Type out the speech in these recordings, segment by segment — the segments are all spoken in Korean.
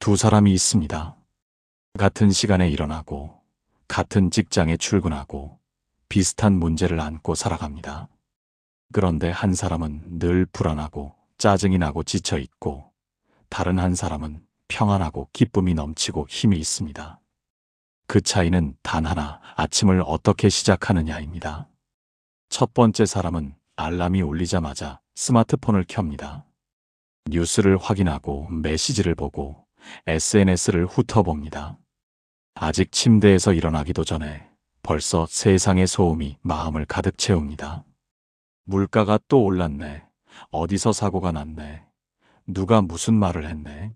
두 사람이 있습니다. 같은 시간에 일어나고, 같은 직장에 출근하고, 비슷한 문제를 안고 살아갑니다. 그런데 한 사람은 늘 불안하고 짜증이 나고 지쳐 있고, 다른 한 사람은 평안하고 기쁨이 넘치고 힘이 있습니다. 그 차이는 단 하나, 아침을 어떻게 시작하느냐입니다. 첫 번째 사람은 알람이 울리자마자 스마트폰을 켭니다. 뉴스를 확인하고 메시지를 보고 SNS를 훑어봅니다. 아직 침대에서 일어나기도 전에 벌써 세상의 소음이 마음을 가득 채웁니다. 물가가 또 올랐네. 어디서 사고가 났네. 누가 무슨 말을 했네.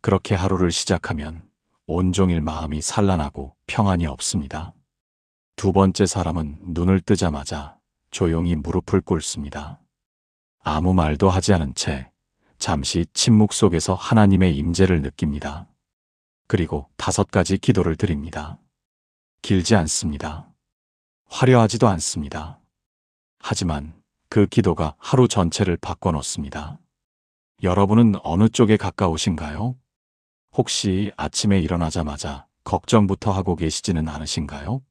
그렇게 하루를 시작하면 온종일 마음이 산란하고 평안이 없습니다. 두 번째 사람은 눈을 뜨자마자 조용히 무릎을 꿇습니다. 아무 말도 하지 않은 채 잠시 침묵 속에서 하나님의 임재를 느낍니다. 그리고 다섯 가지 기도를 드립니다. 길지 않습니다. 화려하지도 않습니다. 하지만 그 기도가 하루 전체를 바꿔놓습니다. 여러분은 어느 쪽에 가까우신가요? 혹시 아침에 일어나자마자 걱정부터 하고 계시지는 않으신가요?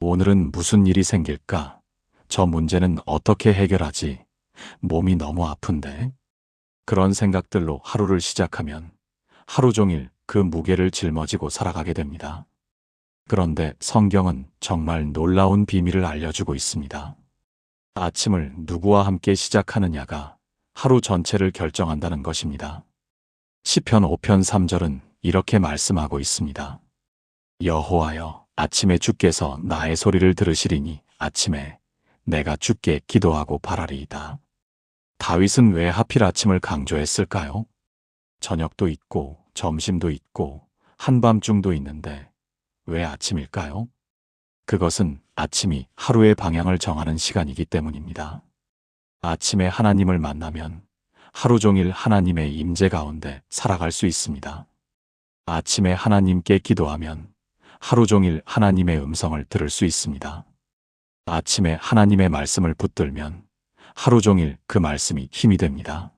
오늘은 무슨 일이 생길까? 저 문제는 어떻게 해결하지? 몸이 너무 아픈데? 그런 생각들로 하루를 시작하면 하루 종일 그 무게를 짊어지고 살아가게 됩니다. 그런데 성경은 정말 놀라운 비밀을 알려주고 있습니다. 아침을 누구와 함께 시작하느냐가 하루 전체를 결정한다는 것입니다. 시편 5편 3절은 이렇게 말씀하고 있습니다. 여호와여 아침에 주께서 나의 소리를 들으시리니 아침에 내가 주께 기도하고 바라리이다. 다윗은 왜 하필 아침을 강조했을까요? 저녁도 있고 점심도 있고 한밤중도 있는데 왜 아침일까요? 그것은 아침이 하루의 방향을 정하는 시간이기 때문입니다. 아침에 하나님을 만나면 하루 종일 하나님의 임재 가운데 살아갈 수 있습니다. 아침에 하나님께 기도하면 하루 종일 하나님의 음성을 들을 수 있습니다. 아침에 하나님의 말씀을 붙들면 하루 종일 그 말씀이 힘이 됩니다.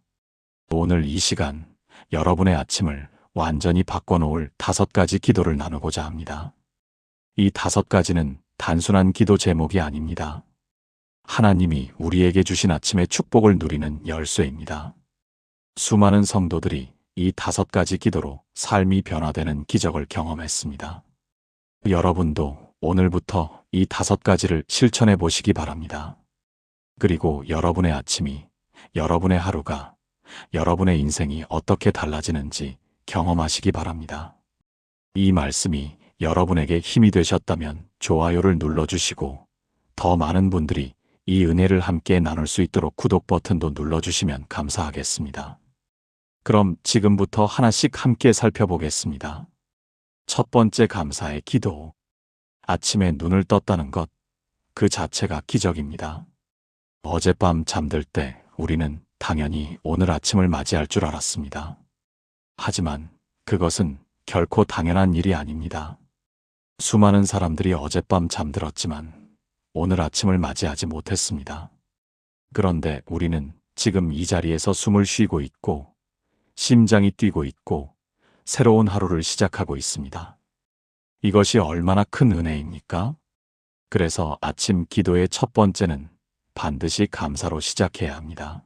오늘 이 시간 여러분의 아침을 완전히 바꿔놓을 다섯 가지 기도를 나누고자 합니다. 이 다섯 가지는 단순한 기도 제목이 아닙니다. 하나님이 우리에게 주신 아침의 축복을 누리는 열쇠입니다. 수많은 성도들이 이 다섯 가지 기도로 삶이 변화되는 기적을 경험했습니다. 여러분도 오늘부터 이 다섯 가지를 실천해 보시기 바랍니다. 그리고 여러분의 아침이, 여러분의 하루가, 여러분의 인생이 어떻게 달라지는지 경험하시기 바랍니다. 이 말씀이 여러분에게 힘이 되셨다면 좋아요를 눌러주시고 더 많은 분들이 이 은혜를 함께 나눌 수 있도록 구독 버튼도 눌러주시면 감사하겠습니다. 그럼 지금부터 하나씩 함께 살펴보겠습니다. 첫 번째 감사의 기도. 아침에 눈을 떴다는 것, 그 자체가 기적입니다. 어젯밤 잠들 때 우리는 당연히 오늘 아침을 맞이할 줄 알았습니다. 하지만 그것은 결코 당연한 일이 아닙니다. 수많은 사람들이 어젯밤 잠들었지만 오늘 아침을 맞이하지 못했습니다. 그런데 우리는 지금 이 자리에서 숨을 쉬고 있고 심장이 뛰고 있고 새로운 하루를 시작하고 있습니다. 이것이 얼마나 큰 은혜입니까? 그래서 아침 기도의 첫 번째는 반드시 감사로 시작해야 합니다.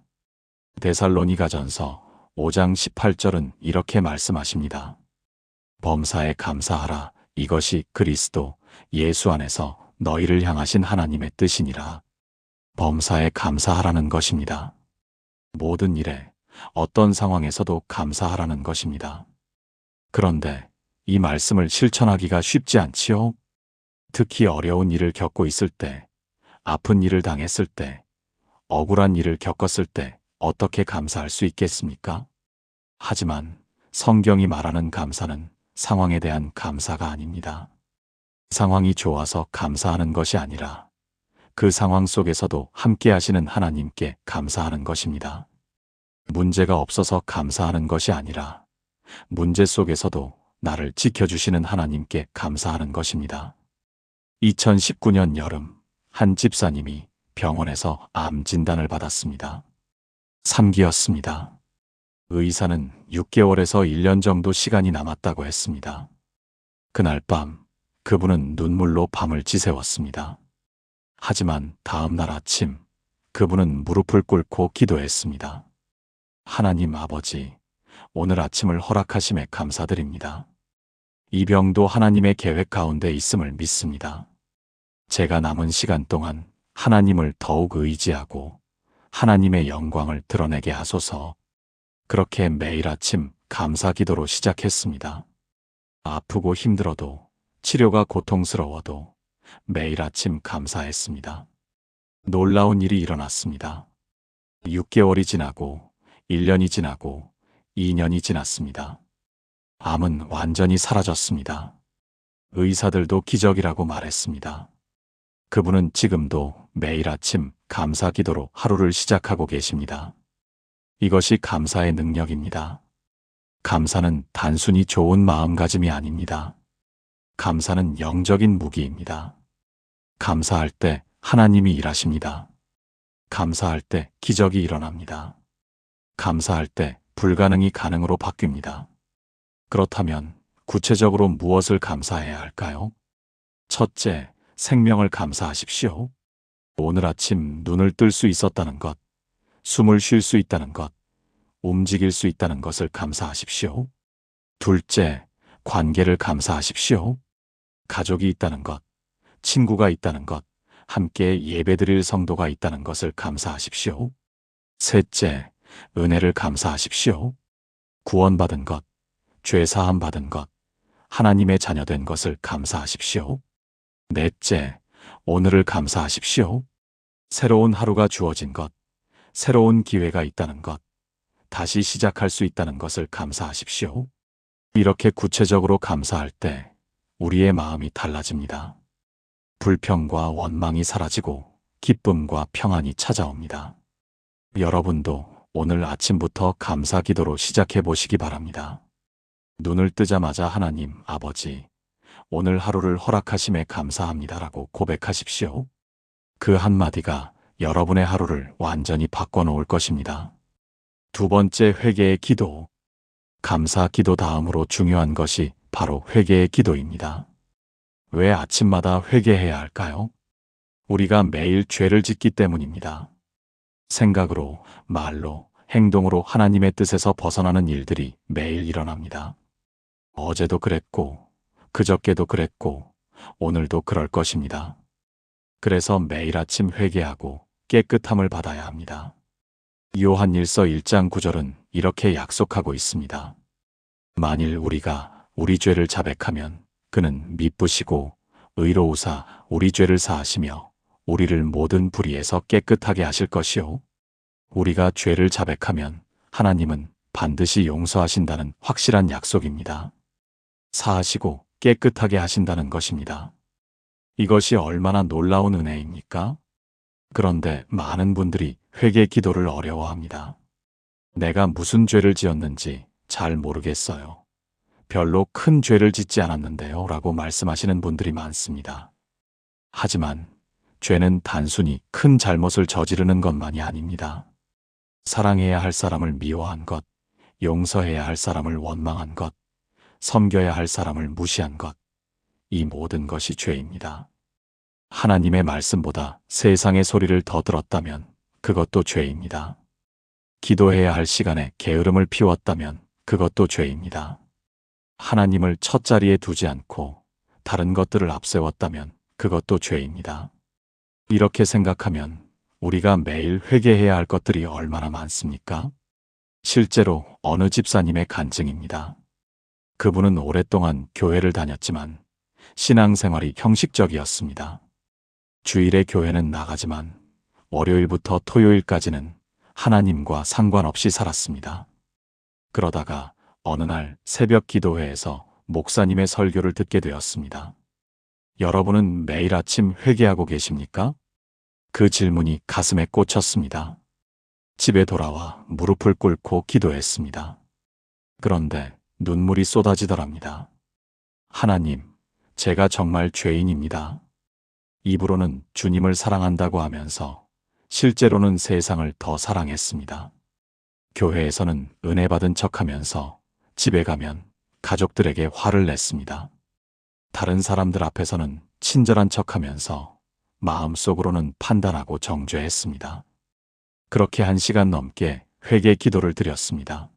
데살로니가전서 5장 18절은 이렇게 말씀하십니다. 범사에 감사하라. 이것이 그리스도 예수 안에서 너희를 향하신 하나님의 뜻이니라. 범사에 감사하라는 것입니다. 모든 일에 어떤 상황에서도 감사하라는 것입니다. 그런데 이 말씀을 실천하기가 쉽지 않지요? 특히 어려운 일을 겪고 있을 때, 아픈 일을 당했을 때, 억울한 일을 겪었을 때 어떻게 감사할 수 있겠습니까? 하지만 성경이 말하는 감사는 상황에 대한 감사가 아닙니다. 상황이 좋아서 감사하는 것이 아니라 그 상황 속에서도 함께 하시는 하나님께 감사하는 것입니다. 문제가 없어서 감사하는 것이 아니라 문제 속에서도 나를 지켜주시는 하나님께 감사하는 것입니다. 2019년 여름 한 집사님이 병원에서 암 진단을 받았습니다. 3기였습니다. 의사는 6개월에서 1년 정도 시간이 남았다고 했습니다. 그날 밤 그분은 눈물로 밤을 지새웠습니다. 하지만 다음 날 아침 그분은 무릎을 꿇고 기도했습니다. 하나님 아버지, 오늘 아침을 허락하심에 감사드립니다. 이 병도 하나님의 계획 가운데 있음을 믿습니다. 제가 남은 시간 동안 하나님을 더욱 의지하고 하나님의 영광을 드러내게 하소서. 그렇게 매일 아침 감사 기도로 시작했습니다. 아프고 힘들어도 치료가 고통스러워도 매일 아침 감사했습니다. 놀라운 일이 일어났습니다. 6개월이 지나고 1년이 지나고 2년이 지났습니다. 암은 완전히 사라졌습니다. 의사들도 기적이라고 말했습니다. 그분은 지금도 매일 아침 감사 기도로 하루를 시작하고 계십니다. 이것이 감사의 능력입니다. 감사는 단순히 좋은 마음가짐이 아닙니다. 감사는 영적인 무기입니다. 감사할 때 하나님이 일하십니다. 감사할 때 기적이 일어납니다. 감사할 때 불가능이 가능으로 바뀝니다. 그렇다면 구체적으로 무엇을 감사해야 할까요? 첫째, 생명을 감사하십시오. 오늘 아침 눈을 뜰 수 있었다는 것, 숨을 쉴 수 있다는 것, 움직일 수 있다는 것을 감사하십시오. 둘째, 관계를 감사하십시오. 가족이 있다는 것, 친구가 있다는 것, 함께 예배드릴 성도가 있다는 것을 감사하십시오. 셋째, 은혜를 감사하십시오. 구원받은 것, 죄사함 받은 것, 하나님의 자녀된 것을 감사하십시오. 넷째, 오늘을 감사하십시오. 새로운 하루가 주어진 것, 새로운 기회가 있다는 것, 다시 시작할 수 있다는 것을 감사하십시오. 이렇게 구체적으로 감사할 때 우리의 마음이 달라집니다. 불평과 원망이 사라지고 기쁨과 평안이 찾아옵니다. 여러분도 오늘 아침부터 감사 기도로 시작해 보시기 바랍니다. 눈을 뜨자마자 하나님 아버지, 오늘 하루를 허락하심에 감사합니다라고 고백하십시오. 그 한마디가 여러분의 하루를 완전히 바꿔놓을 것입니다. 두 번째 회개의 기도. 감사 기도 다음으로 중요한 것이 바로 회개의 기도입니다. 왜 아침마다 회개해야 할까요? 우리가 매일 죄를 짓기 때문입니다. 생각으로, 말로, 행동으로 하나님의 뜻에서 벗어나는 일들이 매일 일어납니다. 어제도 그랬고, 그저께도 그랬고, 오늘도 그럴 것입니다. 그래서 매일 아침 회개하고 깨끗함을 받아야 합니다. 요한 1서 1장 9절은 이렇게 약속하고 있습니다. 만일 우리가 우리 죄를 자백하면 그는 미쁘시고 의로우사 우리 죄를 사하시며 우리를 모든 불의에서 깨끗하게 하실 것이요. 우리가 죄를 자백하면 하나님은 반드시 용서하신다는 확실한 약속입니다. 사하시고 깨끗하게 하신다는 것입니다. 이것이 얼마나 놀라운 은혜입니까? 그런데 많은 분들이 회개 기도를 어려워합니다. 내가 무슨 죄를 지었는지 잘 모르겠어요. 별로 큰 죄를 짓지 않았는데요. 라고 말씀하시는 분들이 많습니다. 하지만 죄는 단순히 큰 잘못을 저지르는 것만이 아닙니다. 사랑해야 할 사람을 미워한 것, 용서해야 할 사람을 원망한 것, 섬겨야 할 사람을 무시한 것, 이 모든 것이 죄입니다. 하나님의 말씀보다 세상의 소리를 더 들었다면 그것도 죄입니다. 기도해야 할 시간에 게으름을 피웠다면 그것도 죄입니다. 하나님을 첫 자리에 두지 않고 다른 것들을 앞세웠다면 그것도 죄입니다. 이렇게 생각하면 우리가 매일 회개해야 할 것들이 얼마나 많습니까? 실제로 어느 집사님의 간증입니다. 그분은 오랫동안 교회를 다녔지만 신앙생활이 형식적이었습니다. 주일에 교회는 나가지만 월요일부터 토요일까지는 하나님과 상관없이 살았습니다. 그러다가 어느 날 새벽 기도회에서 목사님의 설교를 듣게 되었습니다. 여러분은 매일 아침 회개하고 계십니까? 그 질문이 가슴에 꽂혔습니다. 집에 돌아와 무릎을 꿇고 기도했습니다. 그런데 눈물이 쏟아지더랍니다. 하나님, 제가 정말 죄인입니다. 입으로는 주님을 사랑한다고 하면서 실제로는 세상을 더 사랑했습니다. 교회에서는 은혜 받은 척 하면서 집에 가면 가족들에게 화를 냈습니다. 다른 사람들 앞에서는 친절한 척 하면서 마음속으로는 판단하고 정죄했습니다. 그렇게 한 시간 넘게 회개 기도를 드렸습니다.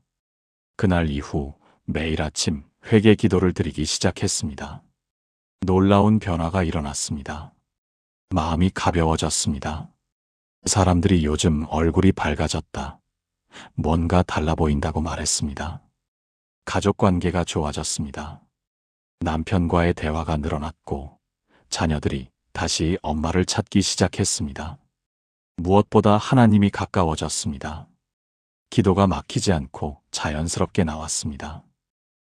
그날 이후 매일 아침 회개 기도를 드리기 시작했습니다. 놀라운 변화가 일어났습니다. 마음이 가벼워졌습니다. 사람들이 요즘 얼굴이 밝아졌다. 뭔가 달라 보인다고 말했습니다. 가족 관계가 좋아졌습니다. 남편과의 대화가 늘어났고 자녀들이 다시 엄마를 찾기 시작했습니다. 무엇보다 하나님이 가까워졌습니다. 기도가 막히지 않고 자연스럽게 나왔습니다.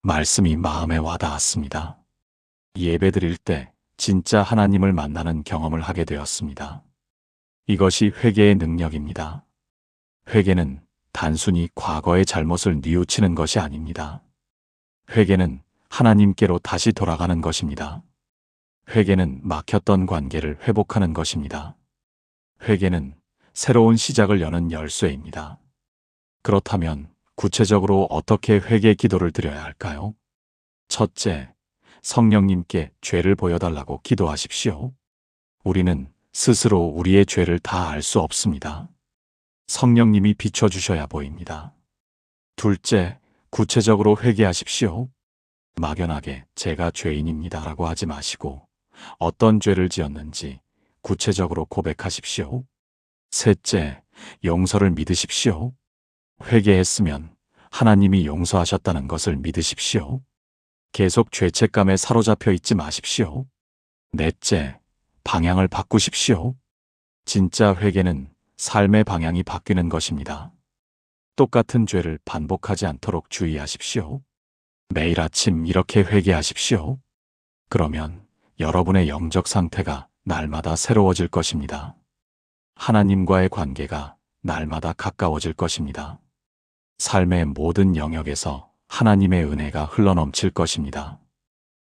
말씀이 마음에 와닿았습니다. 예배 드릴 때 진짜 하나님을 만나는 경험을 하게 되었습니다. 이것이 회개의 능력입니다. 회개는 단순히 과거의 잘못을 뉘우치는 것이 아닙니다. 회개는 하나님께로 다시 돌아가는 것입니다. 회개는 막혔던 관계를 회복하는 것입니다. 회개는 새로운 시작을 여는 열쇠입니다. 그렇다면 구체적으로 어떻게 회개 기도를 드려야 할까요? 첫째, 성령님께 죄를 보여달라고 기도하십시오. 우리는 스스로 우리의 죄를 다 알 수 없습니다. 성령님이 비춰주셔야 보입니다. 둘째, 구체적으로 회개하십시오. 막연하게 제가 죄인입니다 라고 하지 마시고 어떤 죄를 지었는지 구체적으로 고백하십시오. 셋째, 용서를 믿으십시오. 회개했으면 하나님이 용서하셨다는 것을 믿으십시오. 계속 죄책감에 사로잡혀 있지 마십시오. 넷째, 방향을 바꾸십시오. 진짜 회개는 삶의 방향이 바뀌는 것입니다. 똑같은 죄를 반복하지 않도록 주의하십시오. 매일 아침 이렇게 회개하십시오. 그러면 여러분의 영적 상태가 날마다 새로워질 것입니다. 하나님과의 관계가 날마다 가까워질 것입니다. 삶의 모든 영역에서 하나님의 은혜가 흘러넘칠 것입니다.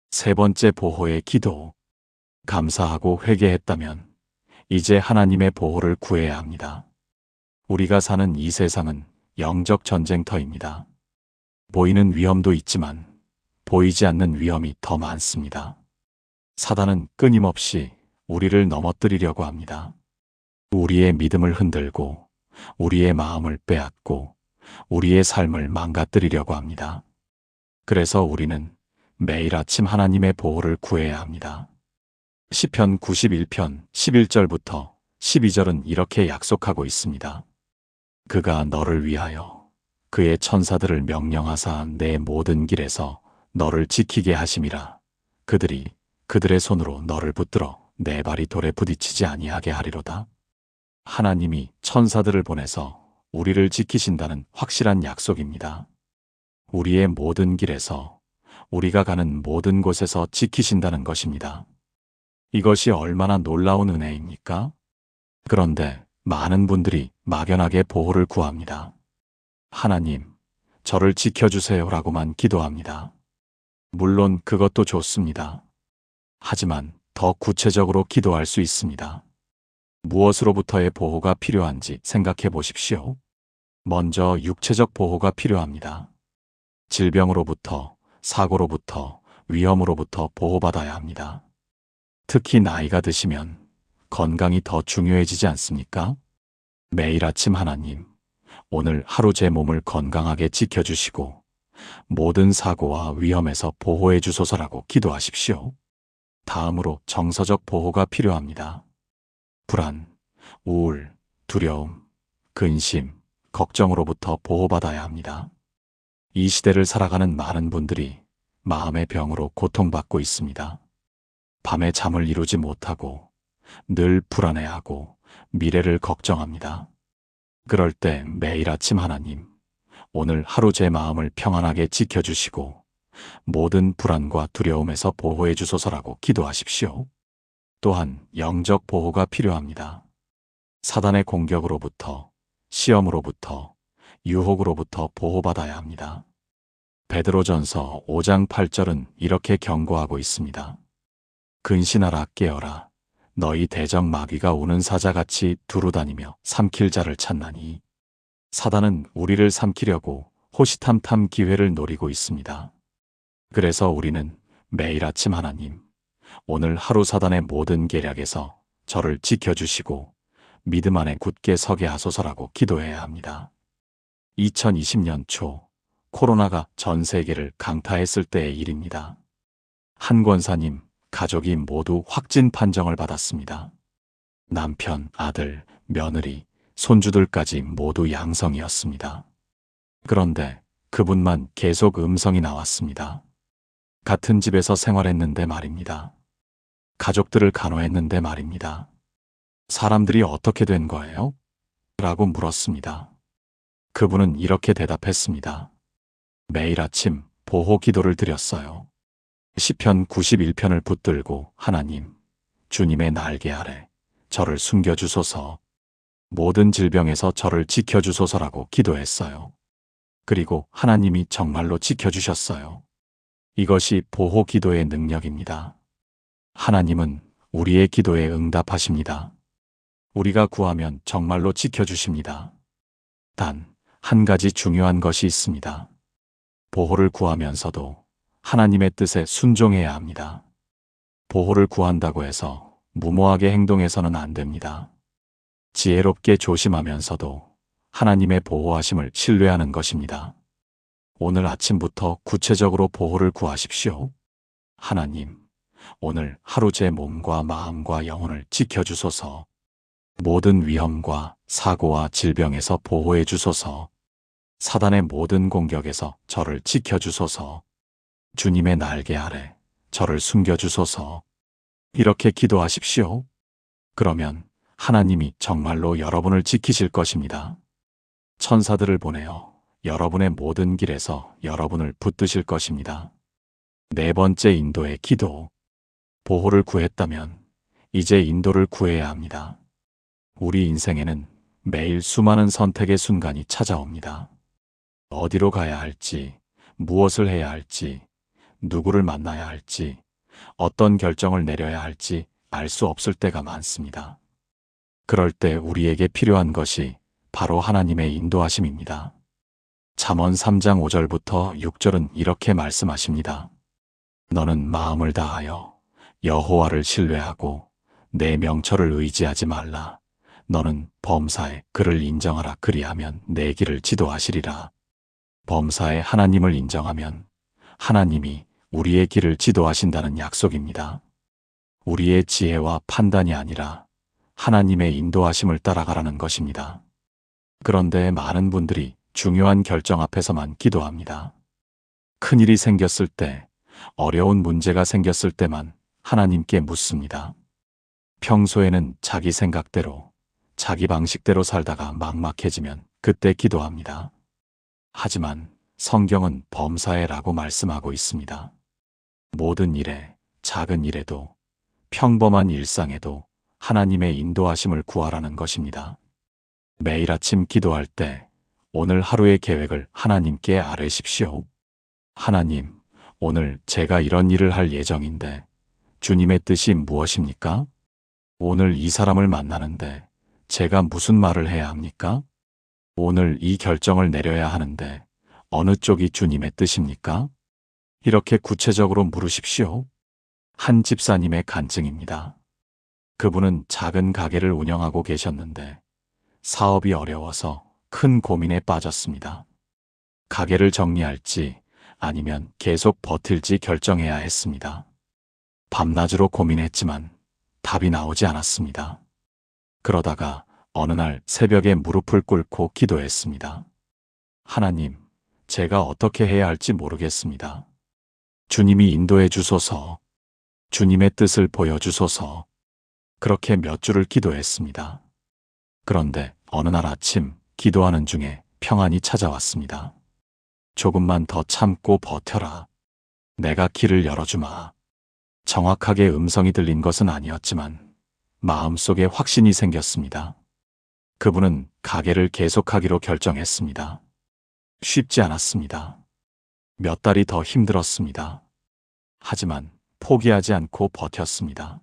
세 번째 보호의 기도. 감사하고 회개했다면 이제 하나님의 보호를 구해야 합니다. 우리가 사는 이 세상은 영적 전쟁터입니다. 보이는 위험도 있지만 보이지 않는 위험이 더 많습니다. 사단은 끊임없이 우리를 넘어뜨리려고 합니다. 우리의 믿음을 흔들고 우리의 마음을 빼앗고 우리의 삶을 망가뜨리려고 합니다. 그래서 우리는 매일 아침 하나님의 보호를 구해야 합니다. 시편 91편 11절부터 12절은 이렇게 약속하고 있습니다. 그가 너를 위하여 그의 천사들을 명령하사 내 모든 길에서 너를 지키게 하심이라. 그들이 그들의 손으로 너를 붙들어 내 발이 돌에 부딪히지 아니하게 하리로다. 하나님이 천사들을 보내서 우리를 지키신다는 확실한 약속입니다. 우리의 모든 길에서 우리가 가는 모든 곳에서 지키신다는 것입니다. 이것이 얼마나 놀라운 은혜입니까? 그런데 많은 분들이 막연하게 보호를 구합니다. 하나님, 저를 지켜주세요 라고만 기도합니다. 물론 그것도 좋습니다. 하지만 더 구체적으로 기도할 수 있습니다. 무엇으로부터의 보호가 필요한지 생각해 보십시오. 먼저 육체적 보호가 필요합니다. 질병으로부터, 사고로부터, 위험으로부터 보호받아야 합니다. 특히 나이가 드시면 건강이 더 중요해지지 않습니까? 매일 아침 하나님, 오늘 하루 제 몸을 건강하게 지켜주시고 모든 사고와 위험에서 보호해 주소서라고 기도하십시오. 다음으로 정서적 보호가 필요합니다. 불안, 우울, 두려움, 근심, 걱정으로부터 보호받아야 합니다. 이 시대를 살아가는 많은 분들이 마음의 병으로 고통받고 있습니다. 밤에 잠을 이루지 못하고 늘 불안해하고 미래를 걱정합니다. 그럴 때 매일 아침 하나님, 오늘 하루 제 마음을 평안하게 지켜주시고 모든 불안과 두려움에서 보호해 주소서라고 기도하십시오. 또한 영적 보호가 필요합니다. 사단의 공격으로부터, 시험으로부터, 유혹으로부터 보호받아야 합니다. 베드로전서 5장 8절은 이렇게 경고하고 있습니다. 근신하라 깨어라. 너희 대적 마귀가 우는 사자같이 두루다니며 삼킬 자를 찾나니 사단은 우리를 삼키려고 호시탐탐 기회를 노리고 있습니다. 그래서 우리는 매일 아침 하나님, 오늘 하루 사단의 모든 계략에서 저를 지켜주시고 믿음 안에 굳게 서게 하소서라고 기도해야 합니다. 2020년 초 코로나가 전 세계를 강타했을 때의 일입니다. 한 권사님, 가족이 모두 확진 판정을 받았습니다. 남편, 아들, 며느리, 손주들까지 모두 양성이었습니다. 그런데 그분만 계속 음성이 나왔습니다. 같은 집에서 생활했는데 말입니다. 가족들을 간호했는데 말입니다. 사람들이 어떻게 된 거예요? 라고 물었습니다. 그분은 이렇게 대답했습니다. 매일 아침 보호 기도를 드렸어요. 시편 91편을 붙들고 하나님, 주님의 날개 아래 저를 숨겨주소서, 모든 질병에서 저를 지켜주소서라고 기도했어요. 그리고 하나님이 정말로 지켜주셨어요. 이것이 보호 기도의 능력입니다. 하나님은 우리의 기도에 응답하십니다. 우리가 구하면 정말로 지켜주십니다. 단, 한 가지 중요한 것이 있습니다. 보호를 구하면서도 하나님의 뜻에 순종해야 합니다. 보호를 구한다고 해서 무모하게 행동해서는 안 됩니다. 지혜롭게 조심하면서도 하나님의 보호하심을 신뢰하는 것입니다. 오늘 아침부터 구체적으로 보호를 구하십시오. 하나님, 오늘 하루 제 몸과 마음과 영혼을 지켜주소서. 모든 위험과 사고와 질병에서 보호해 주소서. 사단의 모든 공격에서 저를 지켜 주소서. 주님의 날개 아래 저를 숨겨 주소서. 이렇게 기도하십시오. 그러면 하나님이 정말로 여러분을 지키실 것입니다. 천사들을 보내어 여러분의 모든 길에서 여러분을 붙드실 것입니다. 네 번째 인도의 기도. 보호를 구했다면 이제 인도를 구해야 합니다. 우리 인생에는 매일 수많은 선택의 순간이 찾아옵니다. 어디로 가야 할지, 무엇을 해야 할지, 누구를 만나야 할지, 어떤 결정을 내려야 할지 알 수 없을 때가 많습니다. 그럴 때 우리에게 필요한 것이 바로 하나님의 인도하심입니다. 잠언 3장 5절부터 6절은 이렇게 말씀하십니다. 너는 마음을 다하여 여호와를 신뢰하고 내 명철을 의지하지 말라. 너는 범사에 그를 인정하라 그리하면 내 길을 지도하시리라. 범사에 하나님을 인정하면 하나님이 우리의 길을 지도하신다는 약속입니다. 우리의 지혜와 판단이 아니라 하나님의 인도하심을 따라가라는 것입니다. 그런데 많은 분들이 중요한 결정 앞에서만 기도합니다. 큰일이 생겼을 때, 어려운 문제가 생겼을 때만 하나님께 묻습니다. 평소에는 자기 생각대로, 자기 방식대로 살다가 막막해지면 그때 기도합니다. 하지만 성경은 범사에라고 말씀하고 있습니다. 모든 일에, 작은 일에도, 평범한 일상에도 하나님의 인도하심을 구하라는 것입니다. 매일 아침 기도할 때 오늘 하루의 계획을 하나님께 아뢰십시오. 하나님, 오늘 제가 이런 일을 할 예정인데 주님의 뜻이 무엇입니까? 오늘 이 사람을 만나는데 제가 무슨 말을 해야 합니까? 오늘 이 결정을 내려야 하는데 어느 쪽이 주님의 뜻입니까? 이렇게 구체적으로 물으십시오. 한 집사님의 간증입니다. 그분은 작은 가게를 운영하고 계셨는데 사업이 어려워서 큰 고민에 빠졌습니다. 가게를 정리할지 아니면 계속 버틸지 결정해야 했습니다. 밤낮으로 고민했지만 답이 나오지 않았습니다. 그러다가 어느 날 새벽에 무릎을 꿇고 기도했습니다. 하나님, 제가 어떻게 해야 할지 모르겠습니다. 주님이 인도해 주소서, 주님의 뜻을 보여주소서, 그렇게 몇 주를 기도했습니다. 그런데 어느 날 아침 기도하는 중에 평안이 찾아왔습니다. 조금만 더 참고 버텨라. 내가 길을 열어주마. 정확하게 음성이 들린 것은 아니었지만 마음속에 확신이 생겼습니다. 그분은 가게를 계속하기로 결정했습니다. 쉽지 않았습니다. 몇 달이 더 힘들었습니다. 하지만 포기하지 않고 버텼습니다.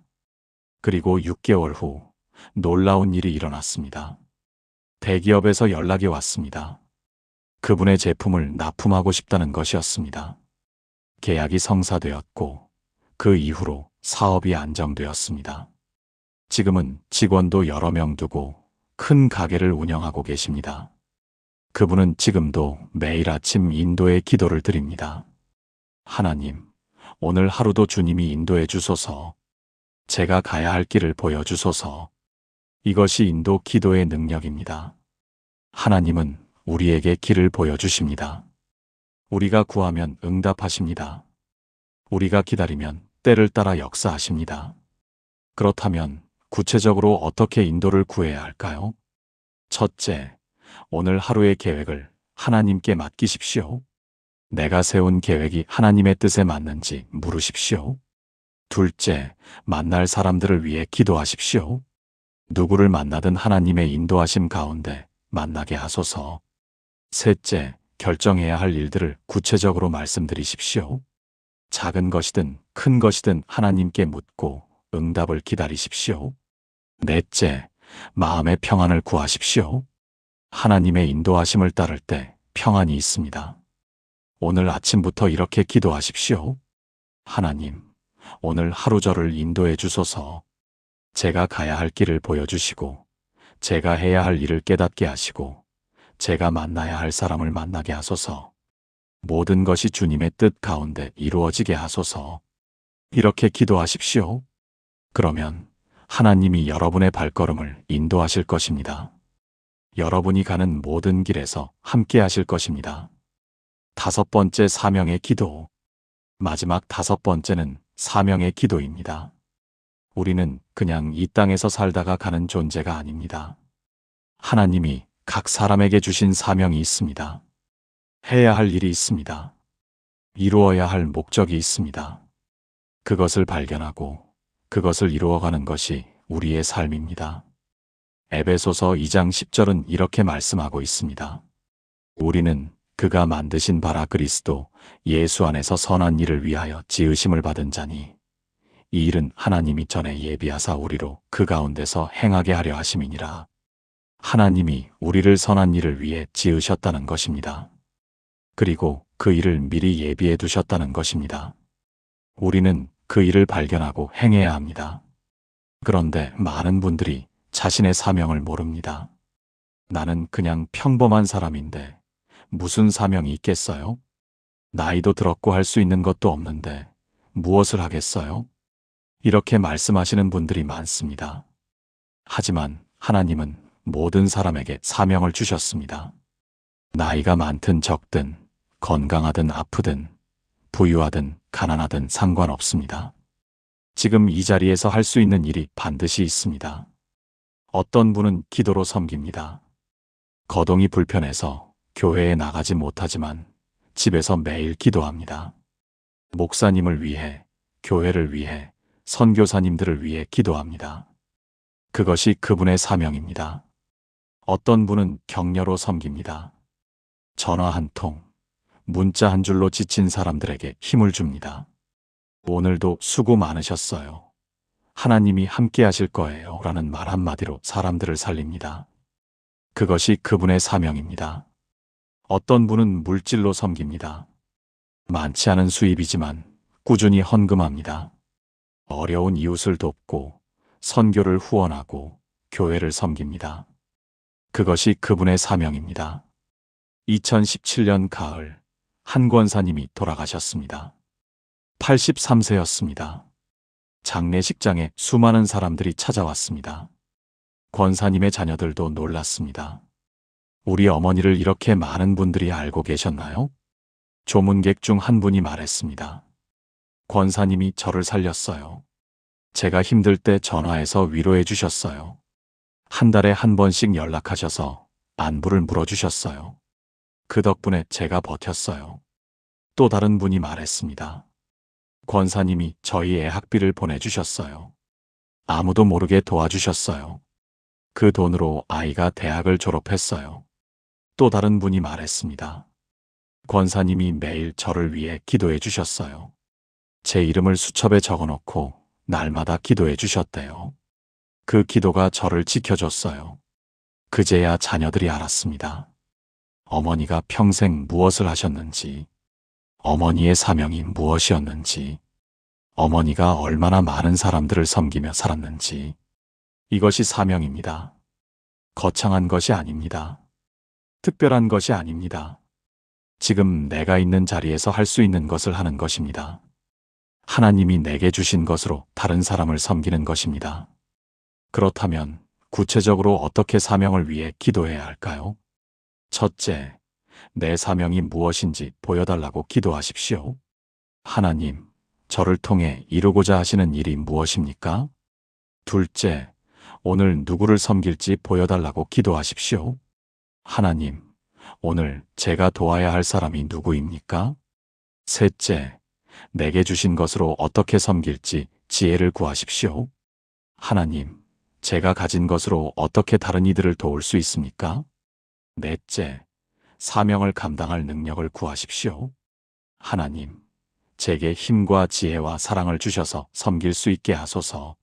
그리고 6개월 후 놀라운 일이 일어났습니다. 대기업에서 연락이 왔습니다. 그분의 제품을 납품하고 싶다는 것이었습니다. 계약이 성사되었고 그 이후로 사업이 안정되었습니다. 지금은 직원도 여러 명 두고 큰 가게를 운영하고 계십니다. 그분은 지금도 매일 아침 인도에 기도를 드립니다. 하나님, 오늘 하루도 주님이 인도해 주소서. 제가 가야 할 길을 보여주소서. 이것이 인도 기도의 능력입니다. 하나님은 우리에게 길을 보여주십니다. 우리가 구하면 응답하십니다. 우리가 기다리면 때를 따라 역사하십니다. 그렇다면 구체적으로 어떻게 인도를 구해야 할까요? 첫째, 오늘 하루의 계획을 하나님께 맡기십시오. 내가 세운 계획이 하나님의 뜻에 맞는지 물으십시오. 둘째, 만날 사람들을 위해 기도하십시오. 누구를 만나든 하나님의 인도하심 가운데 만나게 하소서. 셋째, 결정해야 할 일들을 구체적으로 말씀드리십시오. 작은 것이든 큰 것이든 하나님께 묻고 응답을 기다리십시오. 넷째, 마음의 평안을 구하십시오. 하나님의 인도하심을 따를 때 평안이 있습니다. 오늘 아침부터 이렇게 기도하십시오. 하나님, 오늘 하루 저를 인도해 주소서. 제가 가야 할 길을 보여주시고, 제가 해야 할 일을 깨닫게 하시고, 제가 만나야 할 사람을 만나게 하소서. 모든 것이 주님의 뜻 가운데 이루어지게 하소서. 이렇게 기도하십시오. 그러면 하나님이 여러분의 발걸음을 인도하실 것입니다. 여러분이 가는 모든 길에서 함께 하실 것입니다. 다섯 번째 사명의 기도. 마지막 다섯 번째는 사명의 기도입니다. 우리는 그냥 이 땅에서 살다가 가는 존재가 아닙니다. 하나님이 각 사람에게 주신 사명이 있습니다. 해야 할 일이 있습니다. 이루어야 할 목적이 있습니다. 그것을 발견하고 그것을 이루어가는 것이 우리의 삶입니다. 에베소서 2장 10절은 이렇게 말씀하고 있습니다. 우리는 그가 만드신 바라 그리스도 예수 안에서 선한 일을 위하여 지으심을 받은 자니 이 일은 하나님이 전에 예비하사 우리로 그 가운데서 행하게 하려 하심이니라. 하나님이 우리를 선한 일을 위해 지으셨다는 것입니다. 그리고 그 일을 미리 예비해 두셨다는 것입니다. 우리는 그 일을 발견하고 행해야 합니다. 그런데 많은 분들이 자신의 사명을 모릅니다. 나는 그냥 평범한 사람인데 무슨 사명이 있겠어요? 나이도 들었고 할 수 있는 것도 없는데 무엇을 하겠어요? 이렇게 말씀하시는 분들이 많습니다. 하지만 하나님은 모든 사람에게 사명을 주셨습니다. 나이가 많든 적든, 건강하든 아프든, 부유하든 가난하든 상관없습니다. 지금 이 자리에서 할 수 있는 일이 반드시 있습니다. 어떤 분은 기도로 섬깁니다. 거동이 불편해서 교회에 나가지 못하지만 집에서 매일 기도합니다. 목사님을 위해, 교회를 위해, 선교사님들을 위해 기도합니다. 그것이 그분의 사명입니다. 어떤 분은 격려로 섬깁니다. 전화 한 통, 문자 한 줄로 지친 사람들에게 힘을 줍니다. 오늘도 수고 많으셨어요. 하나님이 함께 하실 거예요. 라는 말 한마디로 사람들을 살립니다. 그것이 그분의 사명입니다. 어떤 분은 물질로 섬깁니다. 많지 않은 수입이지만 꾸준히 헌금합니다. 어려운 이웃을 돕고 선교를 후원하고 교회를 섬깁니다. 그것이 그분의 사명입니다. 2017년 가을 한 권사님이 돌아가셨습니다. 83세였습니다. 장례식장에 수많은 사람들이 찾아왔습니다. 권사님의 자녀들도 놀랐습니다. 우리 어머니를 이렇게 많은 분들이 알고 계셨나요? 조문객 중 한 분이 말했습니다. 권사님이 저를 살렸어요. 제가 힘들 때 전화해서 위로해 주셨어요. 한 달에 한 번씩 연락하셔서 안부를 물어주셨어요. 그 덕분에 제가 버텼어요. 또 다른 분이 말했습니다. 권사님이 저희 애 학비를 보내주셨어요. 아무도 모르게 도와주셨어요. 그 돈으로 아이가 대학을 졸업했어요. 또 다른 분이 말했습니다. 권사님이 매일 저를 위해 기도해 주셨어요. 제 이름을 수첩에 적어 놓고 날마다 기도해 주셨대요. 그 기도가 저를 지켜줬어요. 그제야 자녀들이 알았습니다. 어머니가 평생 무엇을 하셨는지, 어머니의 사명이 무엇이었는지, 어머니가 얼마나 많은 사람들을 섬기며 살았는지, 이것이 사명입니다. 거창한 것이 아닙니다. 특별한 것이 아닙니다. 지금 내가 있는 자리에서 할 수 있는 것을 하는 것입니다. 하나님이 내게 주신 것으로 다른 사람을 섬기는 것입니다. 그렇다면 구체적으로 어떻게 사명을 위해 기도해야 할까요? 첫째, 내 사명이 무엇인지 보여달라고 기도하십시오. 하나님, 저를 통해 이루고자 하시는 일이 무엇입니까? 둘째, 오늘 누구를 섬길지 보여달라고 기도하십시오. 하나님, 오늘 제가 도와야 할 사람이 누구입니까? 셋째, 내게 주신 것으로 어떻게 섬길지 지혜를 구하십시오. 하나님, 제가 가진 것으로 어떻게 다른 이들을 도울 수 있습니까? 넷째, 사명을 감당할 능력을 구하십시오. 하나님, 제게 힘과 지혜와 사랑을 주셔서 섬길 수 있게 하소서.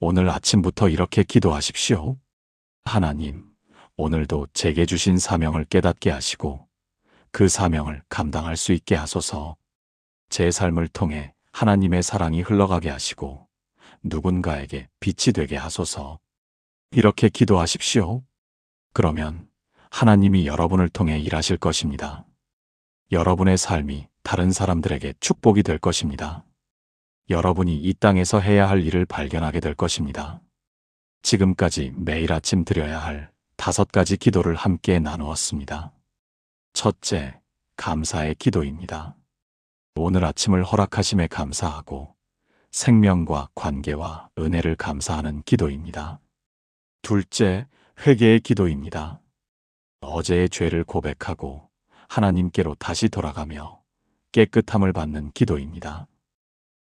오늘 아침부터 이렇게 기도하십시오. 하나님, 오늘도 제게 주신 사명을 깨닫게 하시고 그 사명을 감당할 수 있게 하소서. 제 삶을 통해 하나님의 사랑이 흘러가게 하시고 누군가에게 빛이 되게 하소서. 이렇게 기도하십시오. 그러면 하나님이 여러분을 통해 일하실 것입니다. 여러분의 삶이 다른 사람들에게 축복이 될 것입니다. 여러분이 이 땅에서 해야 할 일을 발견하게 될 것입니다. 지금까지 매일 아침 드려야 할 다섯 가지 기도를 함께 나누었습니다. 첫째, 감사의 기도입니다. 오늘 아침을 허락하심에 감사하고 생명과 관계와 은혜를 감사하는 기도입니다. 둘째, 회개의 기도입니다. 어제의 죄를 고백하고 하나님께로 다시 돌아가며 깨끗함을 받는 기도입니다.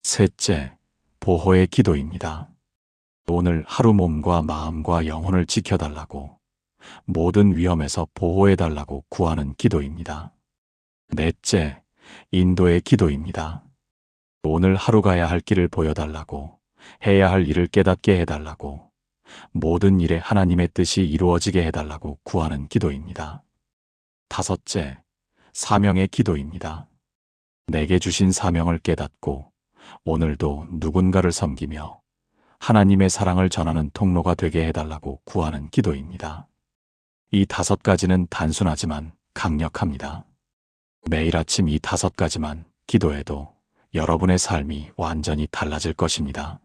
셋째, 보호의 기도입니다. 오늘 하루 몸과 마음과 영혼을 지켜달라고 모든 위험에서 보호해달라고 구하는 기도입니다. 넷째, 인도의 기도입니다. 오늘 하루 가야 할 길을 보여달라고 해야 할 일을 깨닫게 해달라고 모든 일에 하나님의 뜻이 이루어지게 해달라고 구하는 기도입니다. 다섯째, 사명의 기도입니다. 내게 주신 사명을 깨닫고 오늘도 누군가를 섬기며 하나님의 사랑을 전하는 통로가 되게 해달라고 구하는 기도입니다. 이 다섯 가지는 단순하지만 강력합니다. 매일 아침 이 다섯 가지만 기도해도 여러분의 삶이 완전히 달라질 것입니다.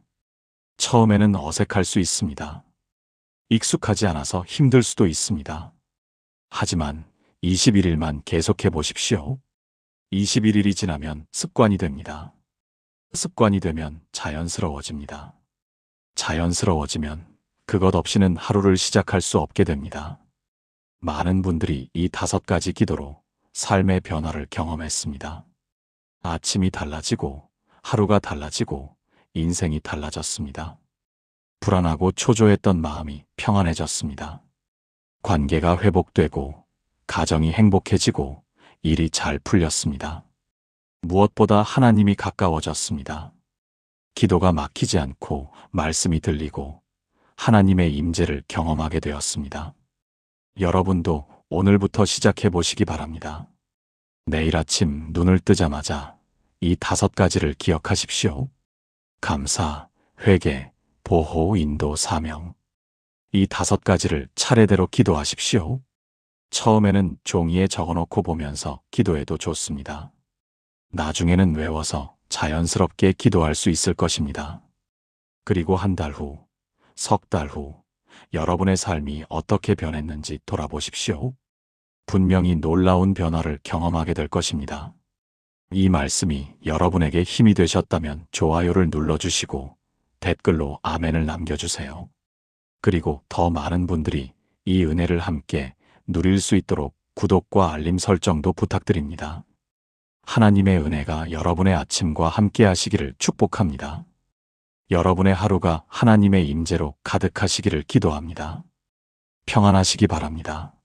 처음에는 어색할 수 있습니다. 익숙하지 않아서 힘들 수도 있습니다. 하지만 21일만 계속해 보십시오. 21일이 지나면 습관이 됩니다. 습관이 되면 자연스러워집니다. 자연스러워지면 그것 없이는 하루를 시작할 수 없게 됩니다. 많은 분들이 이 다섯 가지 기도로 삶의 변화를 경험했습니다. 아침이 달라지고 하루가 달라지고 인생이 달라졌습니다. 불안하고 초조했던 마음이 평안해졌습니다. 관계가 회복되고 가정이 행복해지고 일이 잘 풀렸습니다. 무엇보다 하나님이 가까워졌습니다. 기도가 막히지 않고 말씀이 들리고 하나님의 임재를 경험하게 되었습니다. 여러분도 오늘부터 시작해 보시기 바랍니다. 내일 아침 눈을 뜨자마자 이 다섯 가지를 기억하십시오. 감사, 회개, 보호, 인도, 사명. 이 다섯 가지를 차례대로 기도하십시오. 처음에는 종이에 적어놓고 보면서 기도해도 좋습니다. 나중에는 외워서 자연스럽게 기도할 수 있을 것입니다. 그리고 한 달 후, 석 달 후, 여러분의 삶이 어떻게 변했는지 돌아보십시오. 분명히 놀라운 변화를 경험하게 될 것입니다. 이 말씀이 여러분에게 힘이 되셨다면 좋아요를 눌러주시고 댓글로 아멘을 남겨주세요. 그리고 더 많은 분들이 이 은혜를 함께 누릴 수 있도록 구독과 알림 설정도 부탁드립니다. 하나님의 은혜가 여러분의 아침과 함께 하시기를 축복합니다. 여러분의 하루가 하나님의 임재로 가득하시기를 기도합니다. 평안하시기 바랍니다.